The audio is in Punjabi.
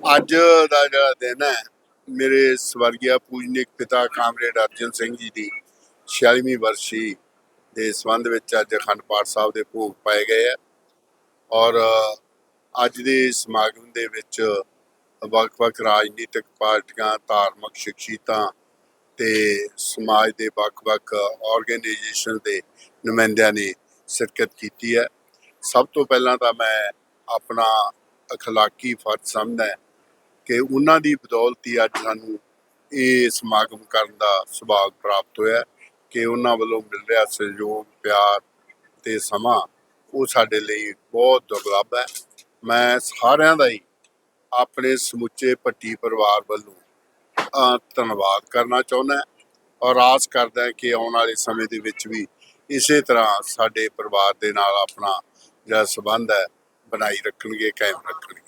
ਅੱਜ ਦਾ ਜਿਹੜਾ ਦਿਨ ਹੈ, ਮੇਰੇ ਸਵਰਗੀయ ਪੂਜਨਿਕ ਪਿਤਾ ਕਾਮਰੇਡ ਅਰਜਨ ਸਿੰਘ ਜੀ ਦੀ 46ਵੀਂ ਵਰਸੀ ਦੇ ਸੰਬੰਧ ਵਿੱਚ ਅੱਜ ਅਖੰਡ ਪਾਠ ਸਾਹਿਬ ਦੇ ਭੋਗ ਪਾਏ ਗਏ ਆ ਔਰ ਅੱਜ ਦੇ ਸਮਾਗਮ ਦੇ ਵਿੱਚ ਵੱਖ-ਵੱਖ ਰਾਜਨੀਤਿਕ ਪਾਰਟੀਆਂ, ਧਾਰਮਿਕ ਸ਼ਖਸੀਅਤਾਂ ਤੇ ਸਮਾਜ ਦੇ ਵੱਖ-ਵੱਖ ਆਰਗੇਨਾਈਜੇਸ਼ਨ ਦੇ ਨੁਮਾਇੰਦਿਆਂ ਨੇ ਸ਼ਿਰਕਤ ਕੀਤੀ ਹੈ। ਸਭ ਤੋਂ ਪਹਿਲਾਂ ਤਾਂ ਮੈਂ ਆਪਣਾ ਅਖਲਾਕੀ ਫਰਜ਼ ਸਮਝਦਾ ਕਿ ਉਹਨਾਂ ਦੀ ਬਦੌਲਤ ਹੀ ਅੱਜ ਸਾਨੂੰ ਇਹ ਸਮਾਗਮ ਕਰਨ ਦਾ ਸੁਭਾਗ ਪ੍ਰਾਪਤ ਹੋਇਆ ਕਿ ਉਹਨਾਂ ਵੱਲੋਂ ਮਿਲ ਰਿਹਾ ਸਹਿਯੋਗ, ਪਿਆਰ ਤੇ ਸਮਾਂ, ਉਹ ਸਾਡੇ ਲਈ ਬਹੁਤ ਦੁਰਲੱਭ ਹੈ। ਮੈਂ ਸਾਰਿਆਂ ਦਾ ਹੀ ਆਪਣੇ ਸਮੁੱਚੇ ਭੱਟੀ ਪਰਿਵਾਰ ਵੱਲੋਂ ਧੰਨਵਾਦ ਕਰਨਾ ਚਾਹੁੰਦਾ ਔਰ ਆਸ ਕਰਦਾ ਕਿ ਆਉਣ ਵਾਲੇ ਸਮੇਂ ਦੇ ਵਿੱਚ ਵੀ ਇਸੇ ਤਰ੍ਹਾਂ ਸਾਡੇ ਪਰਿਵਾਰ ਦੇ ਨਾਲ ਆਪਣਾ ਜਿਹੜਾ ਸਬੰਧ ਹੈ ਬਣਾਈ ਰੱਖਣਗੇ, ਕਾਇਮ ਰੱਖਣਗੇ।